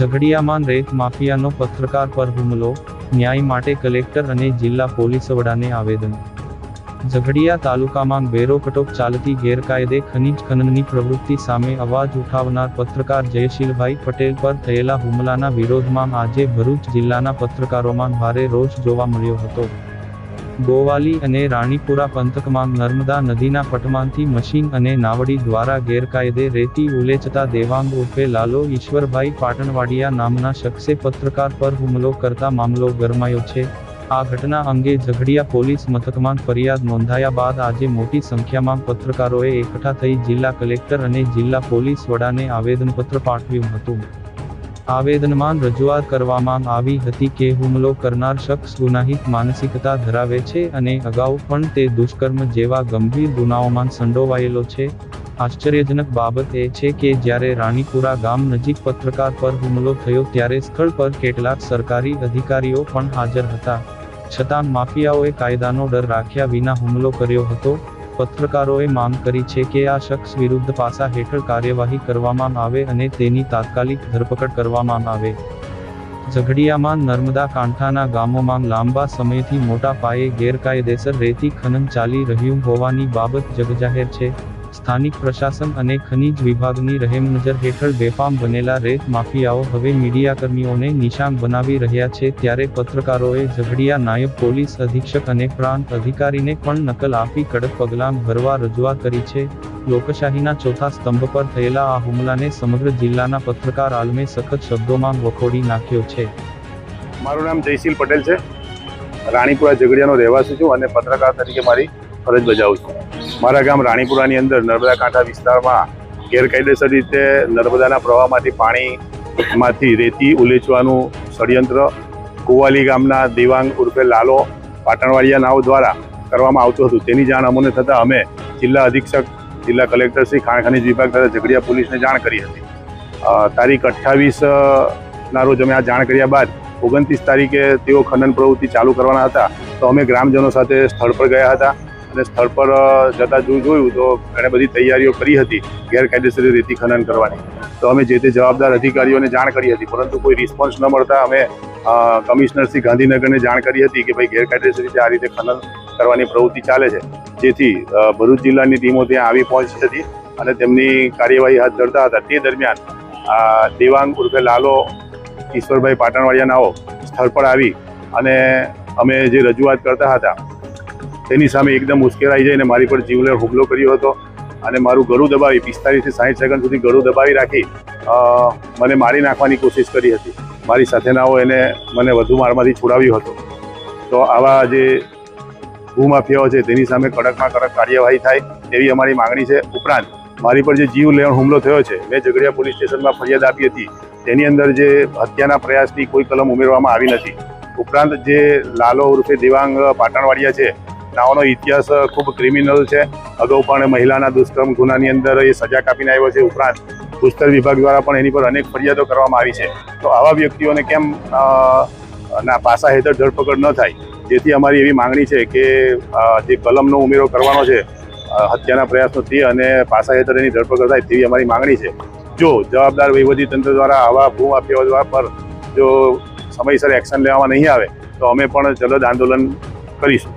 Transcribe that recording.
ઝઘડિયામાં રેત માફિયાનો પત્રકાર પર હુમલો, ન્યાય માટે કલેક્ટર અને જિલ્લા પોલીસ વડાને આવેદન. ઝઘડિયા તાલુકામાં બેરોકટોક ચાલતી ગેરકાયદે ખનીજ ખનનની પ્રવૃત્તિ સામે અવાજ ઉઠાવનાર પત્રકાર જયશીલભાઈ પટેલ પર થયેલા હુમલાના વિરોધમાં આજે ભરૂચ જિલ્લાના પત્રકારોમાં ભારે રોષ જોવા મળ્યો હતો. ગોવાલી અને રાણીપુરા પંથકમાં નર્મદા નદીના પટમાંથી મશીન અને નાવડી દ્વારા ગેરકાયદે રેતી ઉલેચતા દેવાંગ ઉર્ફે લાલો ઈશ્વરભાઈ પાટણવાડિયા નામના શખ્સે પત્રકાર પર હુમલો કરતા મામલો ગરમાયો છે. આ ઘટના અંગે ઝઘડિયા પોલીસ મથકમાં ફરિયાદ નોંધાયા બાદ આજે મોટી સંખ્યામાં પત્રકારોએ એકઠા થઈ જિલ્લા કલેક્ટર અને જિલ્લા પોલીસ વડાને આવેદનપત્ર પાઠવ્યું હતું. આવેદનમાં રજૂઆત કરવામાં આવી હતી કે હુમલો કરનાર શખ્સ ગુનાહિત માનસિકતા ધરાવે છે અને અગાઉ પણ તે દુષ્કર્મ જેવા ગંભીર ગુનાઓમાં સંડોવાયેલો છે. આશ્ચર્યજનક બાબત એ છે કે જ્યારે રાણીપુરા ગામ નજીક પત્રકાર પર હુમલો થયો ત્યારે સ્થળ પર કેટલાક સરકારી અધિકારીઓ પણ હાજર હતા. છતાં માફિયાઓએ કાયદાનો ડર રાખ્યા વિના હુમલો કર્યો હતો. પત્રકારોએ માંગ કરી છે કે આ શખ્સ વિરુદ્ધ પાસા હેઠળ કાર્યવાહી કરવામાં આવે અને તેની તાત્કાલિક ધરપકડ કરવામાં આવે. ઝઘડિયામાં નર્મદા કાંઠાના ગામોમાં લાંબા સમયથી મોટા પાયે ગેરકાયદેસર રેતી ખનન ચાલી રહ્યું હોવાની બાબત જગજાહેર છે. સ્થાનિક પ્રશાસન અને ખનીજ વિભાગની રહેમનજર હેઠળ બેફામ બનેલા રેત માફિયાઓ હવે મીડિયાકર્મીઓને નિશાન બનાવી રહ્યા છે ત્યારે પત્રકારોએ ઝઘડિયા નાયબ પોલીસ અધિક્ષક અને પ્રાંત અધિકારીને પણ નકલ આપી કડક પગલાં ભરવા રજૂઆત કરી છે. લોકશાહીના ચોથા સ્તંભ પર થયેલા આ હુમલાને સમગ્ર જિલ્લાના પત્રકાર આલમે સખત શબ્દોમાં વખોડી નાખ્યો છે. મારું નામ જયશીલ પટેલ છે. રાણીપુરા ઝઘડિયાનો રહેવાસી છું અને પત્રકાર તરીકે મારી ફરજ બજાવું છું. મારા ગામ રાણીપુરાની અંદર નર્મદા કાંઠા વિસ્તારમાં ગેરકાયદેસર રીતે નર્મદાના પ્રવાહમાંથી પાણીમાંથી રેતી ઉલેચવાનું ષડયંત્ર કુવાલી ગામના દેવાંગ ઉર્ફે લાલો પાટણવાડિયા નાવ દ્વારા કરવામાં આવતું હતું. તેની જાણ અમને થતાં અમે જિલ્લા અધિક્ષક, જિલ્લા કલેક્ટર શ્રી ખાણ ખનીજ વિભાગ તથા ઝઘડિયા પોલીસને જાણ કરી હતી. તારીખ અઠ્ઠાવીસના રોજ અમે આ જાણ કર્યા બાદ ઓગણત્રીસ તારીખે તેઓ ખનન પ્રવૃત્તિ ચાલુ કરવાના હતા. તો અમે ગ્રામજનો સાથે સ્થળ પર ગયા હતા. અને સ્થળ પર જતા જો જોયું તો ઘણી બધી તૈયારીઓ કરી હતી ગેરકાયદેસર રેતી ખનન કરવાની. તો અમે જે તે જવાબદાર અધિકારીઓને જાણ કરી હતી, પરંતુ કોઈ રિસ્પોન્સ ન મળતા અમે કમિશનર શ્રી ગાંધીનગરને જાણ કરી હતી કે ભાઈ ગેરકાયદેસર રીતે આ રીતે ખનન કરવાની પ્રવૃત્તિ ચાલે છે. જેથી ભરૂચ જિલ્લાની ટીમો ત્યાં આવી પહોંચી હતી અને તેમની કાર્યવાહી હાથ ધરતા હતા. તે દરમિયાન દેવાંગ ઉર્ફે લાલો ઈશ્વરભાઈ પાટણવાડિયાનાઓ સ્થળ પર આવી અને અમે જે રજૂઆત કરતા હતા તેની સામે એકદમ ઉશ્કેરાઈ જઈને મારી પર જીવલેણ હુમલો કર્યો હતો અને મારું ગળું દબાવી પિસ્તાલીસથી સાઠ સેકન્ડ સુધી ગળું દબાવી રાખી મને મારી નાખવાની કોશિશ કરી હતી. મારી સાથેનાઓ એને મને વધુ મારમાંથી છોડાવ્યો હતો. તો આવા જે ભૂમાફિયાઓ છે તેની સામે કડકમાં કડક કાર્યવાહી થાય તેવી અમારી માંગણી છે. ઉપરાંત મારી પર જે જીવ લેણ હુમલો થયો છે, મેં ઝઘડિયા પોલીસ સ્ટેશનમાં ફરિયાદ આપી હતી. તેની અંદર જે હત્યાના પ્રયાસની કોઈ કલમ ઉમેરવામાં આવી નથી. ઉપરાંત જે લાલો ઉર્ફે દેવાંગ પાટણવાડિયા છે નાઓનો ઇતિહાસ ખૂબ ક્રિમિનલ છે. અગાઉ પણ મહિલાના દુષ્કર્મ ગુનાની અંદર એ સજા કાપીને આવ્યો છે. ઉપરાંત ભૂસ્તર વિભાગ દ્વારા પણ એની પર અનેક ફરિયાદો કરવામાં આવી છે. તો આવા વ્યક્તિઓને કેમ ના પાસા હેઠળ ધરપકડ ન થાય? જેથી અમારી એવી માંગણી છે કે જે કલમનો ઉમેરો કરવાનો છે હત્યાના પ્રયાસનો તે અને પાસા હેઠળ એની ધરપકડ થાય તેવી અમારી માંગણી છે. જો જવાબદાર તંત્ર દ્વારા આવા ભૂમાફિયાઓ પર જો સમયસર એક્શન લેવામાં નહીં આવે, તો અમે પણ જલદ આંદોલન કરીશું.